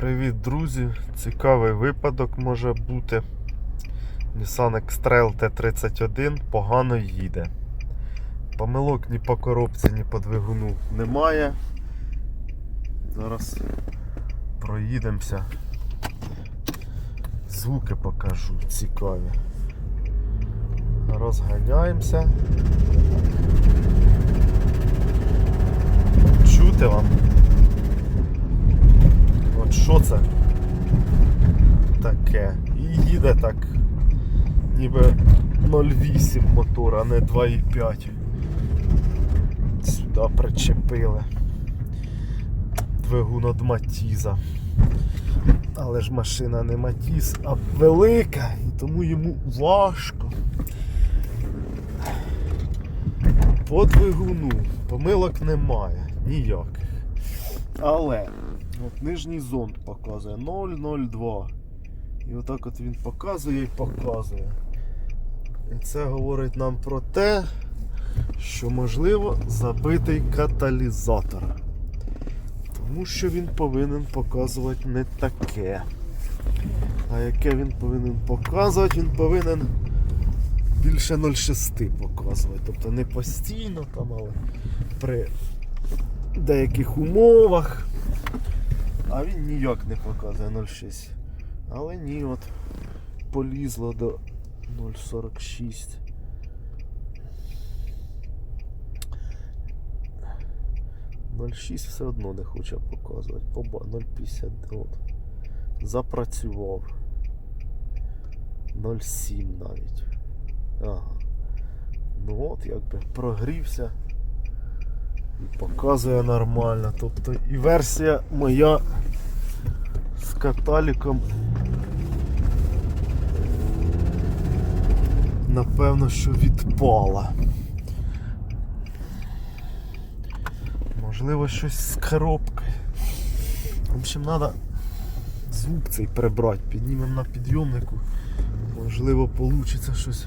Привіт, друзі! Цікавий випадок може бути. Nissan X-Trail T31 погано їде. Помилок ні по коробці, ні по двигуну немає. Зараз проїдемося. Звуки покажу цікаві. Розганяємося. Чути вам? Що це таке? І їде так, ніби 0,8 мотор, а не 2,5. Сюди причепили. Двигун від Матіза. Але ж машина не Матіз, а велика, і тому йому важко. По двигуну помилок немає, ніяких. Але от нижній зонд показує 0,02. І отак от він показує і показує. І це говорить нам про те, що можливо забитий каталізатор. Тому що він повинен показувати не таке. А яке він повинен показувати, він повинен більше 0,6 показувати. Тобто не постійно там, але при деяких умовах. А він ніяк не показує 0,6. Але ні, от полізло до 0,46. Ноль шість все одно не хоче показувати. Поба 0,50 от. Запрацював. 0,7 навіть. Ага. Ну от якби прогрівся показує нормально. Тобто і версія моя з каталіком. Напевно, що відпала. Можливо, щось з коробкою. В общем, треба звук цей прибрати. Піднімемо на підйомнику. Можливо, вийде щось.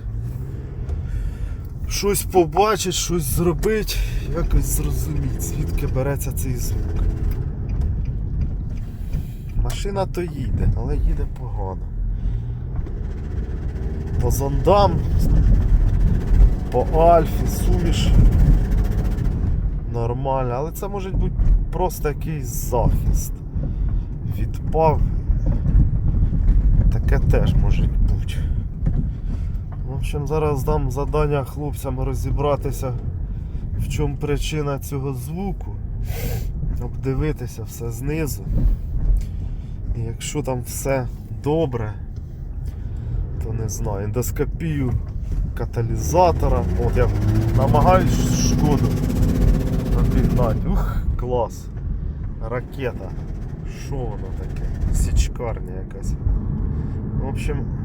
Щось побачить, щось зробить, якось зрозуміти, звідки береться цей звук. Машина то їде, але їде погано. По зондам, по Альфі, суміш нормально, але це може бути просто якийсь захист. Відпав. Таке теж може бути. Общем, зараз дам завдання хлопцям розібратися, в чому причина цього звуку, обдивитися все знизу. І якщо там все добре, то не знаю, ендоскопію каталізатора. От я намагаюсь шкоду обігнати. Ух, клас. Ракета. Що воно таке? Січкарня якась. В общем,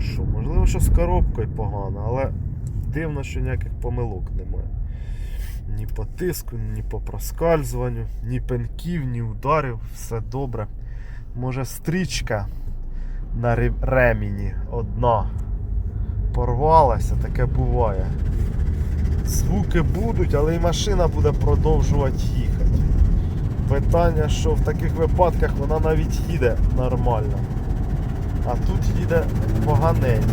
ну що, можливо, що з коробкою погано, але дивно, що ніяких помилок немає. Ні по тиску, ні по проскальзуванню, ні пенків, ні ударів, все добре. Може стрічка на ре- ремені одна порвалася, таке буває. Звуки будуть, але і машина буде продовжувати їхати. Питання, що в таких випадках вона навіть їде нормально. А тут їде поганенько.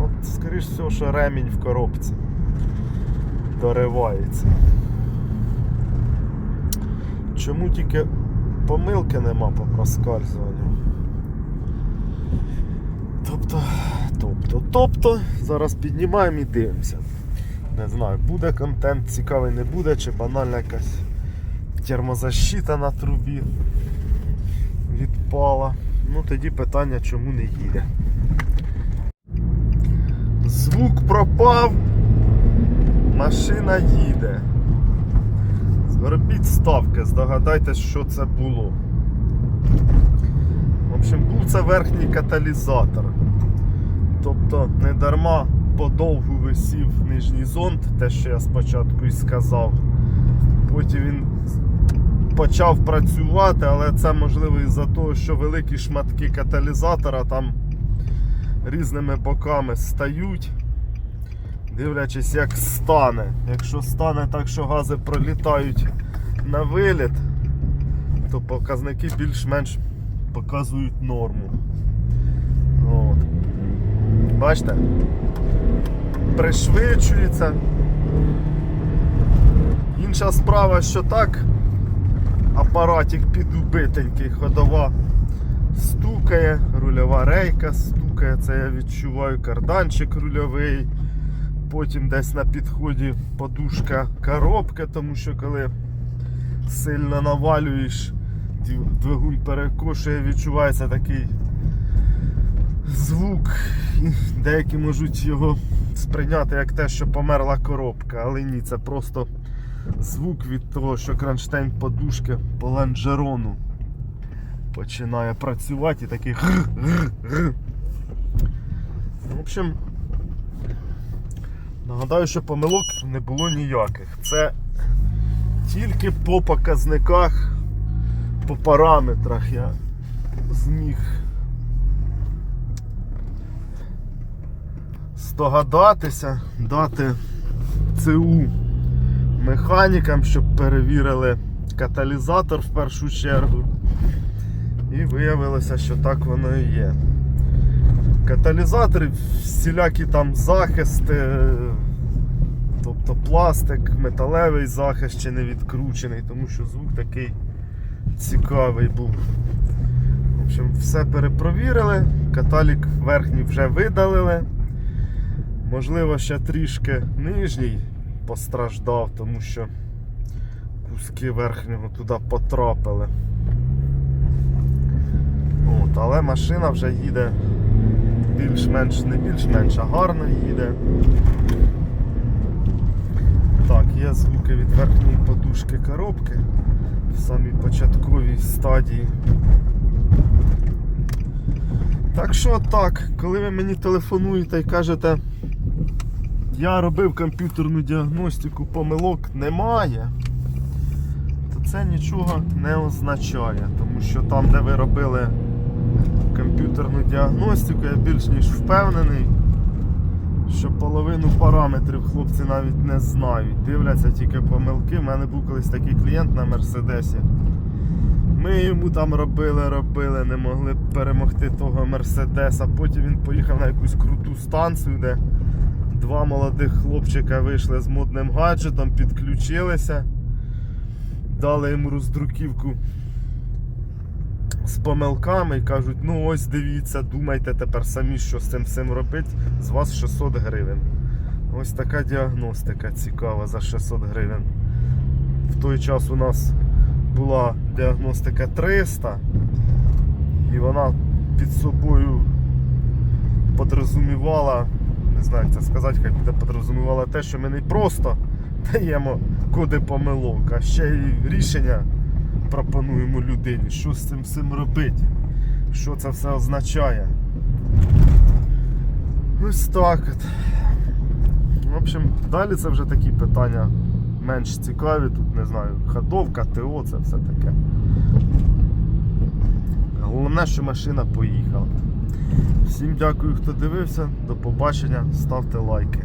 От, скоріш всього, що ремінь в коробці доривається. Чому тільки помилки нема по проскальзуванню? Тобто, тобто, тобто, зараз піднімаємо і дивимося. Не знаю, буде контент цікавий, не буде, чи банальна якась термозащита на трубі відпала. Ну тоді питання, чому не їде. Звук пропав, машина їде. Зробіть ставки, здогадайтесь, що це було. В общем, був це верхній каталізатор. Тобто не дарма подовгу висів нижній зонд, те, що я спочатку і сказав. Потім він почав працювати, але це можливо із-за того, що великі шматки каталізатора там різними боками стають, дивлячись, як стане. Якщо стане так, що гази пролітають на виліт, то показники більш-менш показують норму. От. Бачите? Пришвидшується. Інша справа, що так, апаратик підубитенький, ходова стукає, рульова рейка стукає, це я відчуваю карданчик рульовий. Потім десь на підході подушка коробки, тому що коли сильно навалюєш, дв- двигун перекошує, відчувається такий звук. Деякі можуть його сприйняти як те, що померла коробка, але ні, це просто звук від того, що кронштейн подушки по лонжерону починає працювати і такий гр-гр-гр. В общем, нагадаю, що помилок не було ніяких. Це тільки по показниках, по параметрах я зміг здогадатися, дати ЦУ механікам, щоб перевірили каталізатор в першу чергу. І виявилося, що так воно і є. Каталізатори, всілякі там захисти, тобто пластик, металевий захист ще не відкручений, тому що звук такий цікавий був. В общем, все перепровірили, каталік верхній вже видалили. Можливо, ще трішки нижній постраждав, тому що куски верхнього туди потрапили. От, але машина вже їде більш-менш, не більш-менш, а гарно їде. Так, є звуки від верхньої подушки коробки в самій початковій стадії. Так що так, коли ви мені телефонуєте і кажете, я робив комп'ютерну діагностику, помилок немає, то це нічого не означає, тому що там, де ви робили комп'ютерну діагностику, я більш ніж впевнений, що половину параметрів хлопці навіть не знають. Дивляться тільки помилки. У мене був колись такий клієнт на Мерседесі. Ми йому там робили, робили, не могли перемогти того Мерседеса. Потім він поїхав на якусь круту станцію, де два молодих хлопчика вийшли з модним гаджетом, підключилися, дали йому роздруківку з помилками і кажуть, ну ось дивіться, думайте тепер самі, що з цим всім робити, з вас 600 гривень. Ось така діагностика цікава за 600 гривень. В той час у нас була діагностика 300, і вона під собою подрозумівала, не знаю, як це сказати, хай буде подрозумівала те, що ми не просто даємо коди помилок, а ще й рішення пропонуємо людині, що з цим всім робити, що це все означає. Ось так от. В общем, далі це вже такі питання менш цікаві, тут не знаю, ходовка, ТО, це все таке. Головне, що машина поїхала. Всім дякую, хто дивився. До побачення, ставте лайки.